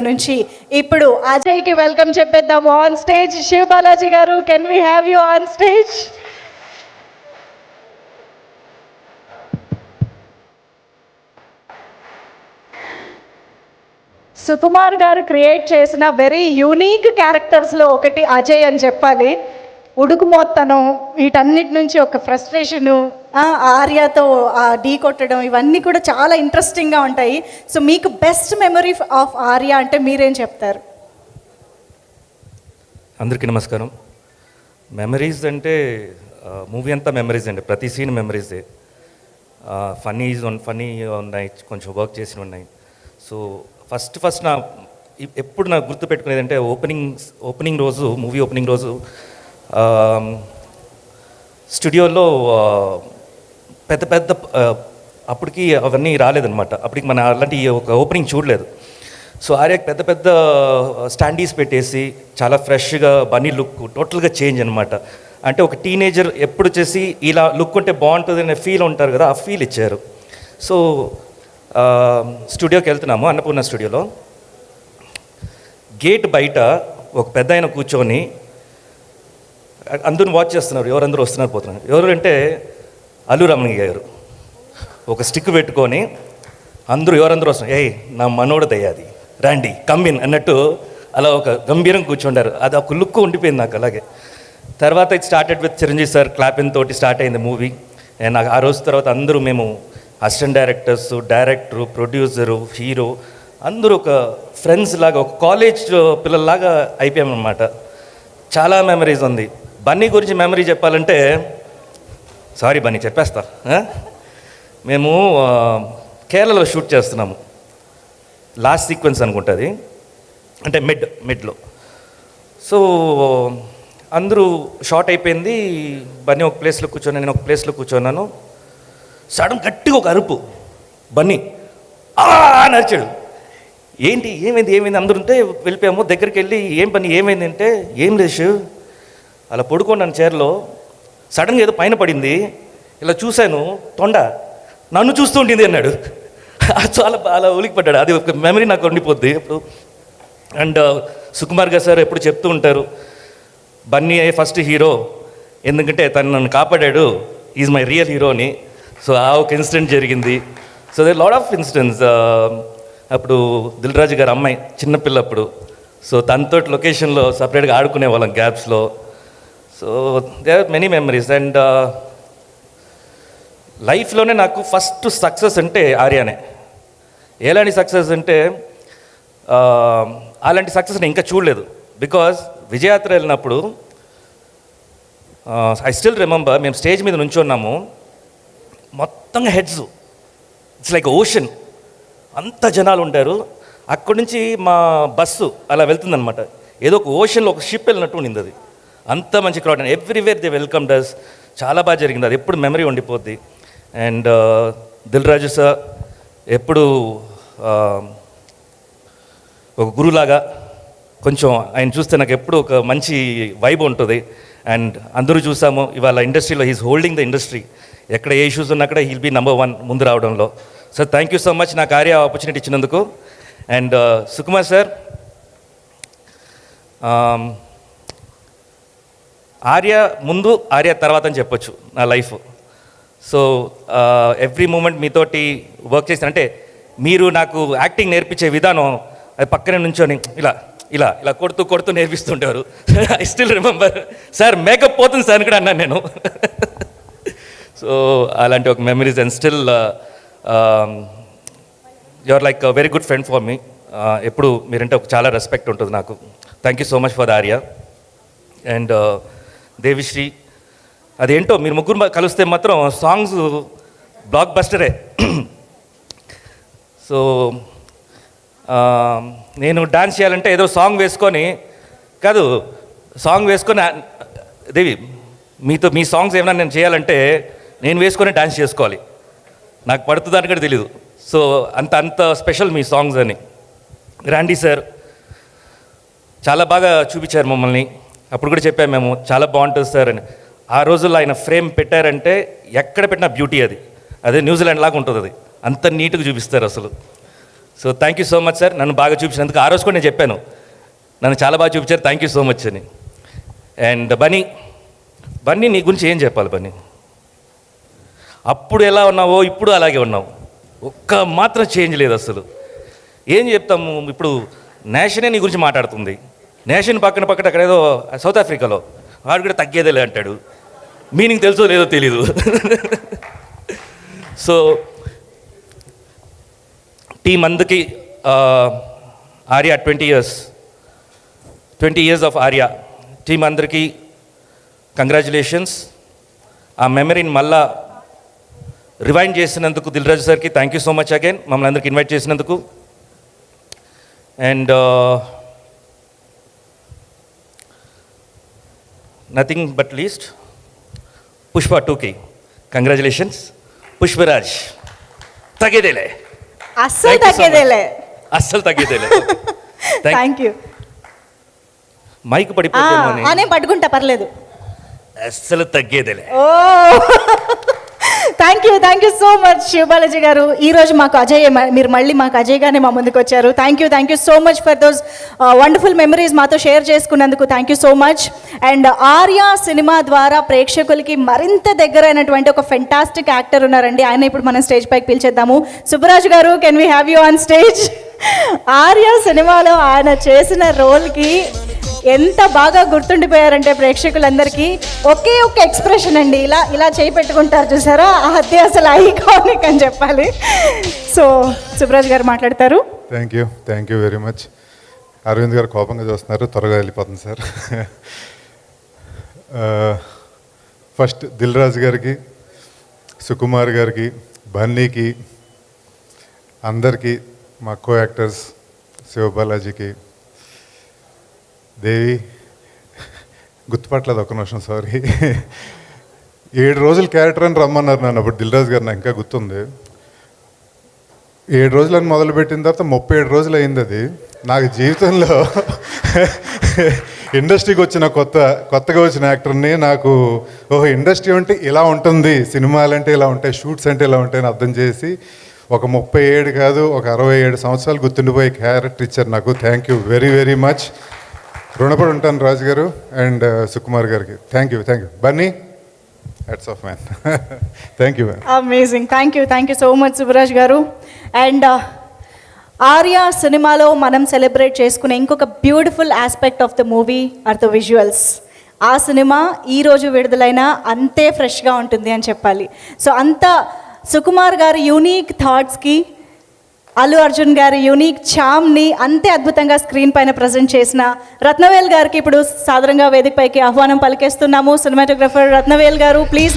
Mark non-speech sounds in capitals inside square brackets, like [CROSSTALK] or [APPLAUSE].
నుంచి ఇప్పుడు అజయ్కి వెల్కమ్ చెప్పేద్దాము. ఆన్ స్టేజ్ శివ బాలాజీ గారు can we have you on stage Sukumar గారు క్రియేట్ చేసిన వెరీ యూనిక్ క్యారెక్టర్స్లో ఒకటి అజయ్ అని చెప్పాలి. ఉడుకుమోత్తనం వీటన్నిటి నుంచి ఒక ఫ్రస్ట్రేషను. ఆర్యాతో ఢీ కొట్టడం ఇవన్నీ కూడా చాలా ఇంట్రెస్టింగ్గా ఉంటాయి. సో మీకు బెస్ట్ మెమరీ ఆఫ్ ఆర్య అంటే మీరేం చెప్తారు? అందరికీ నమస్కారం. మెమరీస్ అంటే మూవీ అంతా మెమరీస్ అండి. ప్రతి సీన్ మెమరీసే. ఫన్నీస్ ఫన్నీ ఉన్నాయి కొంచెం వర్క్ చేసి ఉన్నాయి. సో ఫస్ట్ ఫస్ట్ నా ఎప్పుడు నాకు గుర్తు పెట్టుకునేది అంటే ఓపెనింగ్ ఓపెనింగ్ రోజు మూవీ ఓపెనింగ్ రోజు Um, స్టూడియోలో uh, పెద్ద పెద్ద uh, అప్పటికి అవన్నీ రాలేదనమాట అప్పటికి మన అలాంటి ఒక ఓపెనింగ్ చూడలేదు. సో ఆర్యకి పెద్ద పెద్ద uh, స్టాండీస్ పెట్టేసి చాలా ఫ్రెష్గా బన్నీ లుక్ టోటల్గా చేంజ్ అనమాట అంటే ఒక టీనేజర్ ఎప్పుడు చేసి ఇలా లుక్ ఉంటే బాగుంటుంది అనే ఫీల్ ఉంటారు కదా ఆ ఫీల్ ఇచ్చారు. సో um, స్టూడియోకి వెళ్తున్నాము అన్నపూర్ణ స్టూడియోలో గేట్ బయట ఒక పెద్ద ఆయన కూర్చొని అందరూ వాచ్ చేస్తున్నారు. ఎవరందరూ వస్తున్నారు పోతున్నారు. ఎవరు అంటే అల్లు రమణయ్య గారు. ఒక స్టిక్ పెట్టుకొని అందరూ ఎవరందరూ వస్తున్నారు? ఏయ్ నా మనోడు దయ్యాది. రండి కమ్మిన్ అన్నట్టు అలా ఒక గంభీరం కూర్చుండారు. అది ఒక లుక్ ఉండిపోయింది నాకు అలాగే. తర్వాత it started with Chiranjeevi sir clapping తోటి స్టార్ట్ అయింది మూవీ అండ్ eh, ఆ రోజు తర్వాత అందరూ మేము assistant directors director producer hero అందరూ ఒక ఫ్రెండ్స్ లాగా ఒక కాలేజ్ పిల్లల్లాగా అయిపోయామన్నమాట. చాలా మెమరీస్ ఉంది. బన్నీ గురించి మెమరీ చెప్పాలంటే సారీ బన్నీ చెప్పేస్తా. మేము కేరళలో షూట్ చేస్తున్నాము. లాస్ట్ సీక్వెన్స్ అనుకుంటుంది. అంటే మిడ్ మిడ్లో. సో అందరూ షార్ట్ అయిపోయింది. బన్నీ ఒక ప్లేస్లో కూర్చొని నేను ఒక ప్లేస్లో కూర్చున్నాను. సడన్ గట్టిగా ఒక అరుపు. బన్నీ అని అరిచాడు. ఏంటి ఏమైంది ఏమైంది? అందరూ ఉంటే వెళ్ళిపోయాము. దగ్గరికి వెళ్ళి ఏం పని ఏమైంది అంటే ఏం లేదు అలా పడుకున్నాను చైర్లో. సడన్గా ఏదో పైన పడింది. ఇలా చూశాను తొండ. నన్ను చూస్తూ ఉండింది అన్నాడు. [LAUGHS] చాలా అలా ఉలికి పడ్డాడు. అది ఒక మెమరీ నాకు ఉండిపోద్ది. ఇప్పుడు అండ్ uh, సుకుమార్ గారు సార్ ఎప్పుడు చెప్తూ ఉంటారు బన్నీ ఫస్ట్ హీరో ఎందుకంటే తను నన్ను కాపాడాడు. ఈజ్ మై రియల్ హీరో అని. సో ఆ ఒక ఇన్సిడెంట్ జరిగింది. So they lot of incidents అప్పుడు దిల్ రాజు అమ్మాయి చిన్నపిల్లప్పుడు సో తనతో లొకేషన్లో సపరేట్గా ఆడుకునే వాళ్ళం గ్యాప్స్లో so they are many memories and లైఫ్లోనే నాకు ఫస్ట్ సక్సెస్ అంటే ఆర్యానే. ఎలాంటి సక్సెస్ అంటే అలాంటి సక్సెస్ నేను ఇంకా చూడలేదు. బికాజ్ విజయాత్ర వెళ్ళినప్పుడు ఐ స్టిల్ రిమెంబర్ మేము స్టేజ్ మీద నుంచున్నాము మొత్తం హెడ్స్ ఇట్స్ లైక్ ఓషన్ అంత జనాలు ఉంటారు. అక్కడి నుంచి మా బస్సు అలా వెళ్తుందనమాట ఏదో ఒక ఓషన్లో ఒక షిప్ వెళ్ళినట్టు ఉండింది అది. అంత మంచి crowd and everywhere they welcome us చాలా బాగా జరిగింది. అది ఎప్పుడు మెమరీ ఉండిపోద్ది. And uh, Dil Raju sir ఎప్పుడు um, ఒక గురులాగా కొంచెం ఆయన చూస్తే నాకు ఎప్పుడు ఒక మంచి వైబ్ ఉంటుంది. అండ్ అందరూ చూసాము. ఇవాళ ఇండస్ట్రీలో హీస్ హోల్డింగ్ ద ఇండస్ట్రీ ఎక్కడ ఏ ఇష్యూస్ ఉన్నా కూడా హీల్ బీ నెంబర్ వన్ ముందు రావడంలో. Sir thank you so much నాకు కార్య ఆపర్చునిటీ ఇచ్చినందుకు. And uh, Sukumar sir Arya ముందు ఆర్య తర్వాత అని చెప్పొచ్చు నా లైఫ్. సో ఎవ్రీ మూమెంట్ మీతోటి వర్క్ చేసిన అంటే మీరు నాకు యాక్టింగ్ నేర్పించే విధానం అది పక్కనే నుంచొని ఇలా ఇలా ఇలా కొడుతూ కొడుతూ నేర్పిస్తుంటారు. I still remember sir makeup పోతుంది సార్ అని కూడా అన్నాను నేను. [LAUGHS] సో అలాంటి ఒక memories and still you are like very good friend for me ఎప్పుడు మీరంటే ఒక చాలా రెస్పెక్ట్ ఉంటుంది నాకు. Thank you so much for the Arya and Devisri అదేంటో మీరు ముగ్గురు కలిస్తే మాత్రం సాంగ్స్ బ్లాక్ బస్టరే [CLEARS THROAT] సో నేను డాన్స్ చేయాలంటే ఏదో సాంగ్ వేసుకొని కాదు సాంగ్ వేసుకొని దేవి మీతో మీ సాంగ్స్ ఏమైనా నేను చేయాలంటే నేను వేసుకొని డాన్స్ చేసుకోవాలి. నాకు పడుతుందని కూడా తెలియదు సో అంత అంత స్పెషల్ మీ సాంగ్స్ అని. గ్రాండీ సార్. చాలా బాగా చూపించారు మమ్మల్ని. అప్పుడు కూడా చెప్పాము మేము చాలా బాగుంటుంది సార్ అని. ఆ రోజుల్లో ఆయన ఫ్రేమ్ పెట్టారంటే ఎక్కడ పెట్టినా బ్యూటీ అది. అదే న్యూజిలాండ్ లాగా ఉంటుంది అది. అంత నీట్గా చూపిస్తారు అసలు. So thank you so much sir నన్ను బాగా చూపించినందుకు ఆ రోజు కూడా నేను చెప్పాను. నన్ను చాలా బాగా చూపించారు. థ్యాంక్ యూ సో మచ్ అని. అండ్ బన్నీ బన్నీ నీ గురించి ఏం చెప్పాలి బన్నీ? అప్పుడు ఎలా ఉన్నావో ఇప్పుడు అలాగే ఉన్నావు. ఒక్క మాత్రం చేంజ్ లేదు అసలు. ఏం చెప్తాము? ఇప్పుడు నేషనే నీ గురించి మాట్లాడుతుంది. నేషన్ పక్కన పక్కన అక్కడ ఏదో సౌత్ ఆఫ్రికాలో. వాడు కూడా తగ్గేదేలే అంటాడు. మీనింగ్ తెలుసో లేదో తెలీదు. [LAUGHS] సో టీం అందుకి Arya twenty years. Twenty years of Arya. Team అందరికీ కంగ్రాచులేషన్స్. ఆ మెమరీని మళ్ళా రివైండ్ చేసినందుకు దిల్రాజు సార్కి thank you so much again. మమ్మల్ని అందరికి ఇన్వైట్ చేసినందుకు. And nothing but least Pushpa టూకి కంగ్రాచులేషన్స్ పుష్పరాజ్ తగ్గేదేలే అస్సలు. తగ్గేదేలే అస్సలు తగ్గేదేలే Thank- థ్యాంక్ యూ మైక్. అనే పట్టుకుంటా పర్లేదు. అస్సలు తగ్గేదేలే ఓ. [LAUGHS] Thank you thank you so much Shivabalaji గారు. ఈరోజు మాకు అజయ్ మ- మీరు మళ్ళీ మాకు అజయ్గానే మా ముందుకు వచ్చారు. Thank you thank you so much for those wonderful memories మాతో షేర్ చేసుకున్నందుకు thank you so much and Arya cinema ద్వారా ప్రేక్షకులకి మరింత దగ్గరైనటువంటి ఒక ఫెంటాస్టిక్ యాక్టర్ ఉన్నారండి. ఆయన ఇప్పుడు మనం స్టేజ్ పైకి పిలిచేద్దాము. సుబ్బరాజు గారు can we have you on stage Arya సినిమాలో ఆయన చేసిన రోల్కి ఎంత బాగా గుర్తుండిపోయారంటే ప్రేక్షకులందరికీ? ఒకే ఒక్క ఎక్స్ప్రెషన్ అండి ఇలా ఇలా చేయి పెట్టుకుంటారు చూసారా? హత్య అసలు ఐకానిక్ అని చెప్పాలి. సో సుబ్రాజ్ గారు మాట్లాడతారు. Thank you thank you very much Aravind గారు కోపంగా చూస్తున్నారు త్వరగా వెళ్ళిపోతుంది సార్. [LAUGHS] ఫస్ట్ దిల్ రాజు గారికి సుకుమార్ గారికి బన్నీకి అందరికీ మా కో యాక్టర్స్ శివబాలాజీకి దేవి గుర్తుపట్టలేదు ఒక నిమిషం సారీ ఏడు రోజులు క్యారెక్టర్ అని రమ్మన్నారు నన్ను అప్పుడు దిల్రాజ్ గారు నాకు ఇంకా గుర్తుంది. ఏడు రోజులని మొదలుపెట్టిన తర్వాత ముప్పై ఏడు రోజులు అయింది అది. నాకు జీవితంలో ఇండస్ట్రీకి వచ్చిన కొత్త కొత్తగా వచ్చిన యాక్టర్ని నాకు ఓహో ఇండస్ట్రీ అంటే ఇలా ఉంటుంది సినిమాలు అంటే ఇలా ఉంటాయి షూట్స్ అంటే ఇలా ఉంటాయని అర్థం చేసి ఒక ముప్పై ఏడు కాదు ఒక అరవై ఏడు సంవత్సరాలు గుర్తుండిపోయే క్యారెక్టర్ ఇచ్చారు నాకు. Thank you very very much రుణపడి ఉంటాను రాజు గారు అండ్ uh, సుకుమార్ గారికి. Thank you thank you Bunny hats off man thank you amazing thank you thank you so much Subraj గారు. అండ్ uh, ఆర్య సినిమాలో మనం సెలబ్రేట్ చేసుకునే ఇంకొక beautiful aspect of the movie are the visuals. ఆ cinema ఈరోజు విడుదలైన అంతే ఫ్రెష్గా ఉంటుంది అని చెప్పాలి. సో అంత సుకుమార్ గారి యూనిక్ థాట్స్కి అల్లు అర్జున్ గారి యూనిక్ చామ్ని అంతే అద్భుతంగా స్క్రీన్ పైన ప్రజెంట్ చేసిన రత్నవేల్ గారికి ఇప్పుడు సాధారణంగా వేదికపైకి ఆహ్వానం పలికేస్తున్నాము. సినిమాటోగ్రఫర్ రత్నవేల్ గారు ప్లీజ్